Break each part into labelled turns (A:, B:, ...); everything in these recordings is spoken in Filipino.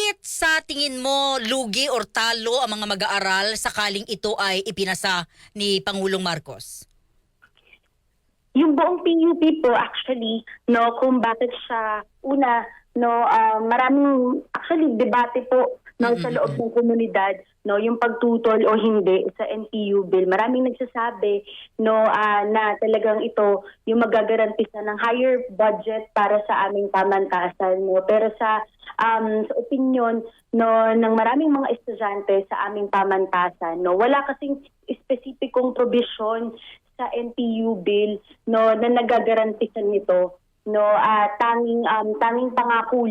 A: Bakit sa tingin mo lugi or talo ang mga mag-aaral sakaling ito ay ipinasa ni Pangulong Marcos?
B: Yung buong PUP po actually, no, kung bakit siya una, no, ah, maraming actually debate po no, sa loob ng komunidad, no, yung pagtutol o hindi sa NPU bill. Maraming nagsasabi no ah, na talagang ito yung magagarantisa ng higher budget para sa aming pamantasan, no. Pero sa um, sa opinion no ng maraming mga estudyante sa aming pamantasan, no, wala kasing espesipikong provision sa NPU bill no na nagagarantisan nito no at tanging um, tanging pangako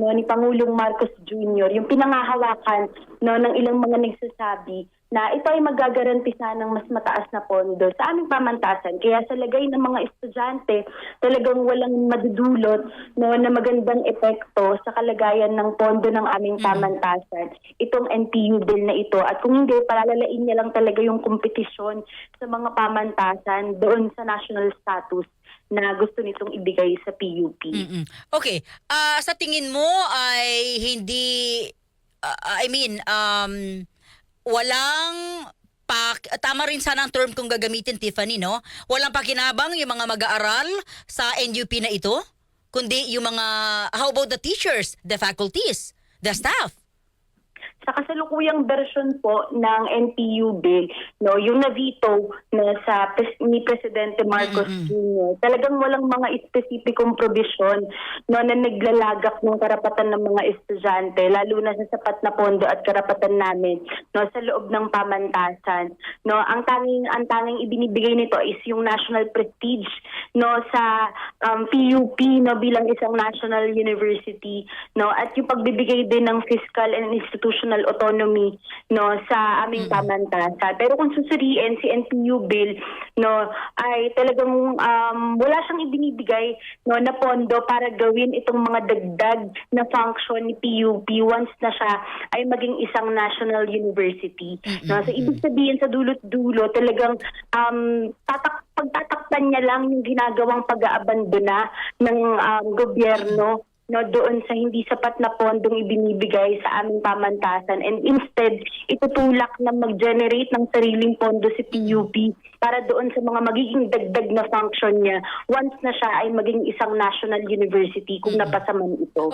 B: no ni Pangulong Marcos Jr. yung pinangahawakan no ng ilang mga nagsasabi na ito ay magagarantisan ng mas mataas na pondo sa aming pamantasan. Kaya sa lagay ng mga estudyante, talagang walang madudulot no, na magandang epekto sa kalagayan ng pondo ng aming pamantasan. Itong NPU bill na ito. At kung hindi, palalalain niya lang talaga yung kompetisyon sa mga pamantasan doon sa national status na gusto nitong ibigay sa PUP.
A: Mm-mm. Okay. Ah, sa tingin mo ay hindi ah, I mean um walang pak tama rin sana ang term kung gagamitin Tiffany no? Walang pakinabang yung mga mag-aaral sa NUP na ito kundi yung mga how about the teachers, the faculties, the staff?
B: Sa kasalukuyang version po ng NPU bill, no, yung na-veto na sa pres- ni Presidente Marcos Jr., talagang walang mga espesipikong provision no, na naglalagak ng karapatan ng mga estudyante, lalo na sa sapat na pondo at karapatan namin no, sa loob ng pamantasan. No, ang tanging ang tanging ibinibigay nito is yung national prestige no sa um, PUP no bilang isang national university no at yung pagbibigay din ng fiscal and institutional autonomy no sa aming pamantasan. Pero kung susuriin si NPU bill no ay talagang um, wala siyang ibinibigay no na pondo para gawin itong mga dagdag na function ni PUP once na siya ay maging isang national university no. So ibig sabihin sa dulot-dulo talagang um, tatak pagtatakpan niya lang yung ginagawang pag-aabandona ng um, gobyerno no doon sa hindi sapat na pondong ibinibigay sa aming pamantasan and instead itutulak na mag-generate ng sariling pondo si PUP para doon sa mga magiging dagdag na function niya once na siya ay maging isang national university kung napasa man ito.